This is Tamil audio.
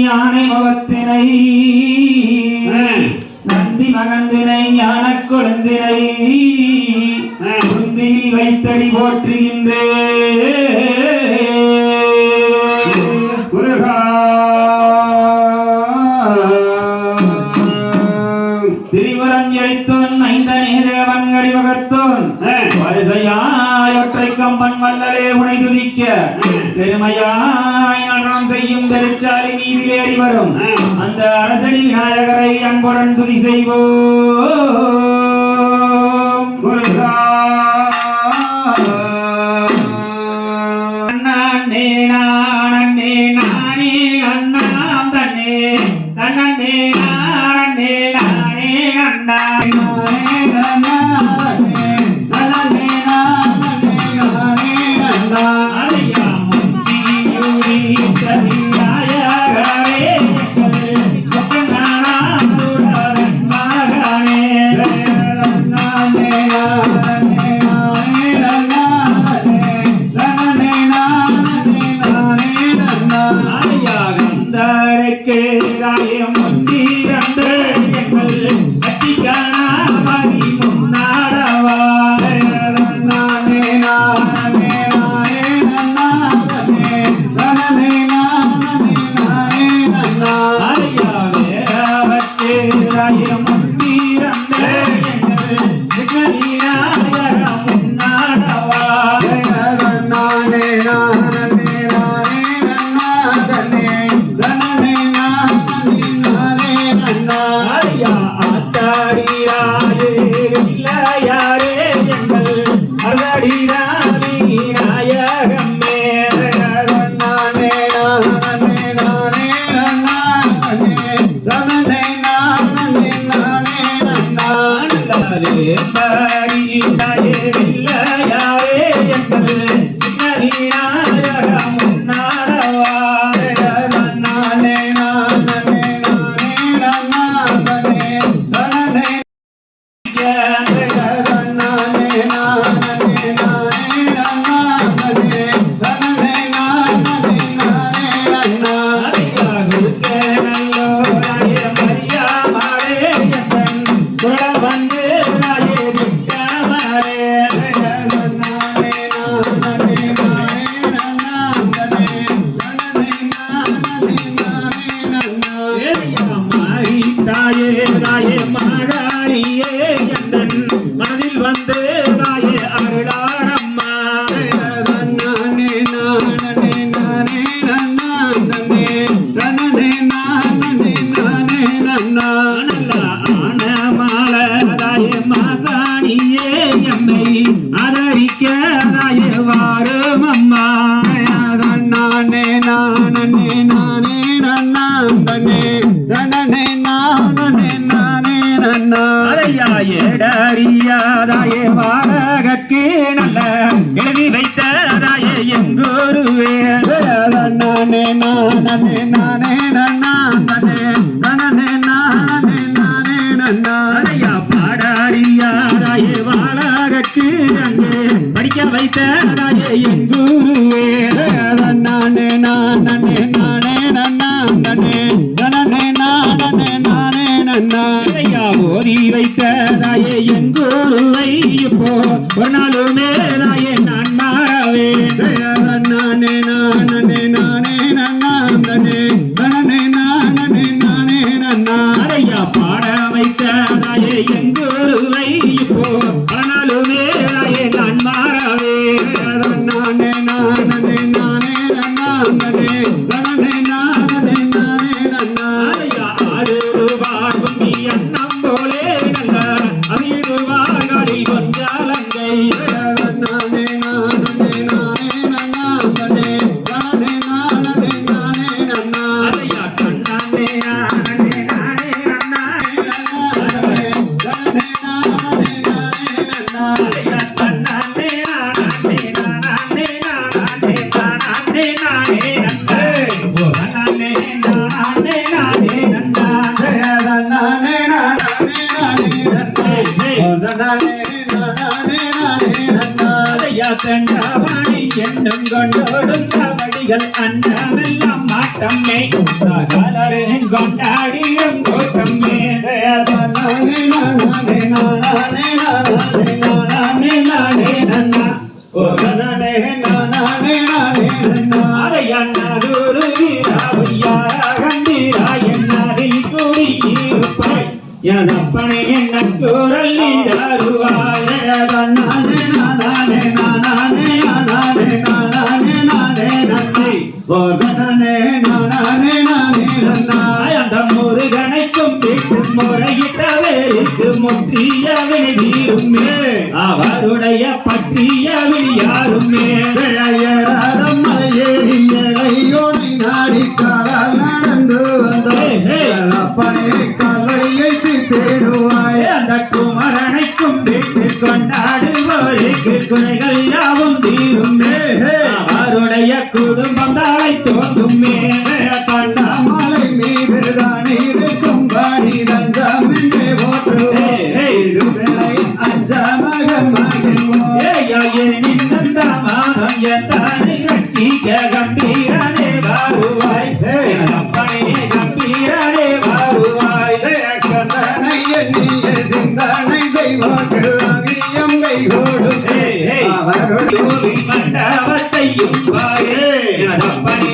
யானை முகத்தினை நந்தி மகந்தினை ஞான கொழுந்தினை குந்தியில் வைத்தடி போற்றுகின்றே. வல்லலே உனை துதிக்க. பெருமையாய் நடனம் செய்யும் பெருச்சாலை மீதிலேறி வரும். அந்த அரசடி விநாயகரை அன்புடன் துதி செய்வோம். முருகா. அண்ணே நானே நானே அண்ணாம் தன்னே தன்னே நானே நானே அண்ணா. கந்தரக்கே ராயம் அகடிராணி தாயே ராயே மா படிக்க வைத்த ராயே எங்குருவே அதையா ஓதி வைத்த ராயே இப்போ ஒரு நாளுமே நான் மாறவே Bye. தண்டாவாணி என்னும் கொண்டோடும் கபடிகள் அடிகள் அண்ணமெல்லாம் மாட்டம்மே சகலரும் கொண்டாடிடும் கூட்டமே அரையண்ணூரு எனதப்பனை என்ன அந்த முருகனைக்கும் வீட்டு முறையிட்டவருக்கு முற்றியவை தீருமே அவருடைய பற்றியவை யாருமே. குடும்பம் தாரை தோன்றும் மேலே தந்த மலை மீது தான் இருக்கும் தஞ்சம் என்று போற்றுவேலை அஞ்சமாக மகிழ்வோம் Bye.